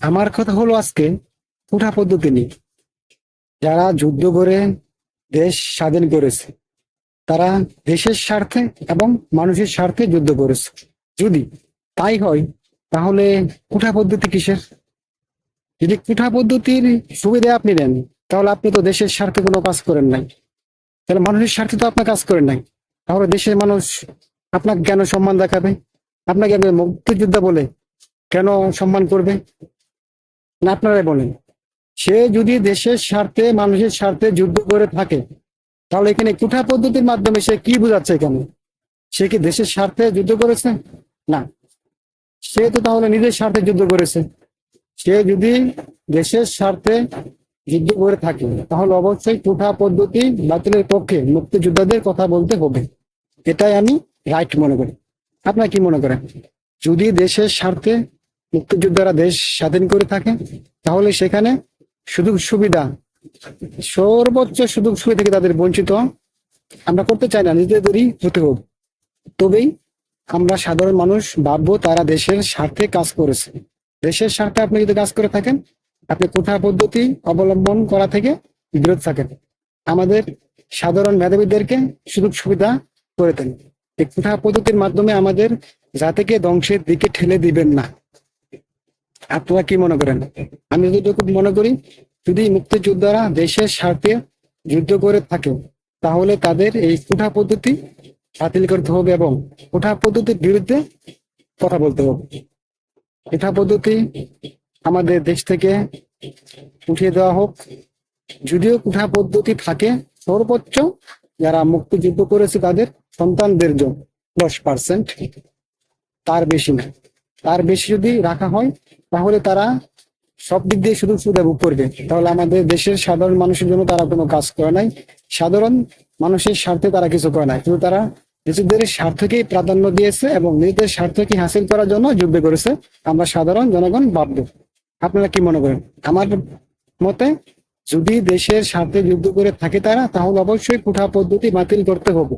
আমার কথা হলো আজকে কুঠা পদ্ধতি নিয়ে। যারা যুদ্ধ করে দেশ স্বাধীন করেছে, তারা দেশের স্বার্থে এবং মানুষের স্বার্থে যুদ্ধ করেছে। যদি তাই হয়, তাহলে কুঠা পদ্ধতি কিসের? যদি কুঠা পদ্ধতির সুবিধা আপনি নেন তাহলে আপনি তো দেশের স্বার্থে কোনো কাজ করেন নাই। তাহলে মানুষের স্বার্থে তো আপনার কাজ করেন নাই। তাহলে দেশের মানুষ আপনাকে কেন সম্মান দেখাবে? আপনাকে মুক্তিযোদ্ধা বলে কেন সম্মান করবে? না, আপনারাই বলেন। সে যদি দেশের স্বার্থে, মানুষের স্বার্থে যুদ্ধ করে থাকে, তাহলে এখানে কুঠা পদ্ধতির মাধ্যমে সে কি বোঝাচ্ছে এখানে? সে কি দেশের স্বার্থে যুদ্ধ করেছে? না। সে তো তাহলে নিজের স্বার্থে যুদ্ধ করেছে। সে যদি দেশের স্বার্থে যুদ্ধ করে থাকে, তাহলে অবশ্যই কুঠা পদ্ধতি বাতিলের পক্ষে মুক্তিযোদ্ধাদের কথা বলতে হবে। এটাই আমি রাইট মনে করি। আপনারা কি মনে করেন? যদি দেশের স্বার্থে মুক্তিযোদ্ধারা দেশ স্বাধীন করে থাকে, তাহলে সেখানে সুযোগ সুবিধা, সর্বোচ্চ সুযোগ সুবিধা থেকে তাদের বঞ্চিত আমরা করতে চাই না, নিজেদেরই হতে হোক তবেই আমরা সাধারণ মানুষ ভাববো তারা দেশের স্বার্থে কাজ করেছে। দেশের স্বার্থে আপনি যদি কাজ করে থাকেন, আপনি কোঠা পদ্ধতি অবলম্বন করা থেকে বিরত থাকেন? আমাদের সাধারণ মেধাবীদেরকে সুযোগ সুবিধা করে দেন। এই কোঠা পদ্ধতির মাধ্যমে আমাদের জাতিকে ধ্বংসের দিকে ঠেলে দিবেন না। আপনারা কি মনে করেন? আমি যতটুকু মনে করি, যদি মুক্তিযোদ্ধারা দেশের স্বার্থে যুদ্ধ করে থাকে, তাহলে তাদের এই কোঠা পদ্ধতি বাতিল করতে হবে এবং কোঠা পদ্ধতির বিরুদ্ধে কথা বলতে হবে। কোঠা পদ্ধতি আমাদের দেশ থেকে উঠিয়ে দেওয়া হোক। যদিও কোঠা পদ্ধতি থাকে, সর্বোচ্চ যারা মুক্তিযুদ্ধ করেছে তাদের সন্তানদের জন্য দশ পার্সেন্ট তার বেশি না। তার বেশি যদি রাখা হয়, তাহলে তারা সব দিক দিয়ে শুধু সুবিধা ভোগ করবে। তাহলে আমাদের দেশের সাধারণ মানুষের জন্য তারা কোনো কাজ করে নাই। সাধারণ মানুষের স্বার্থে তারা কিছু করে নাই। কিন্তু তারা নিজেদের স্বার্থকেই প্রাধান্য দিয়েছে এবং নিজেদের স্বার্থকে হাসিল করার জন্য যুদ্ধ করেছে। আমরা সাধারণ জনগণ ভাবব আপনারা কি মনে করেন? আমার মতে যদি দেশের স্বার্থে যুদ্ধ করে থাকে তারা, তাহলে অবশ্যই কুঠা পদ্ধতি বাতিল করতে হবে।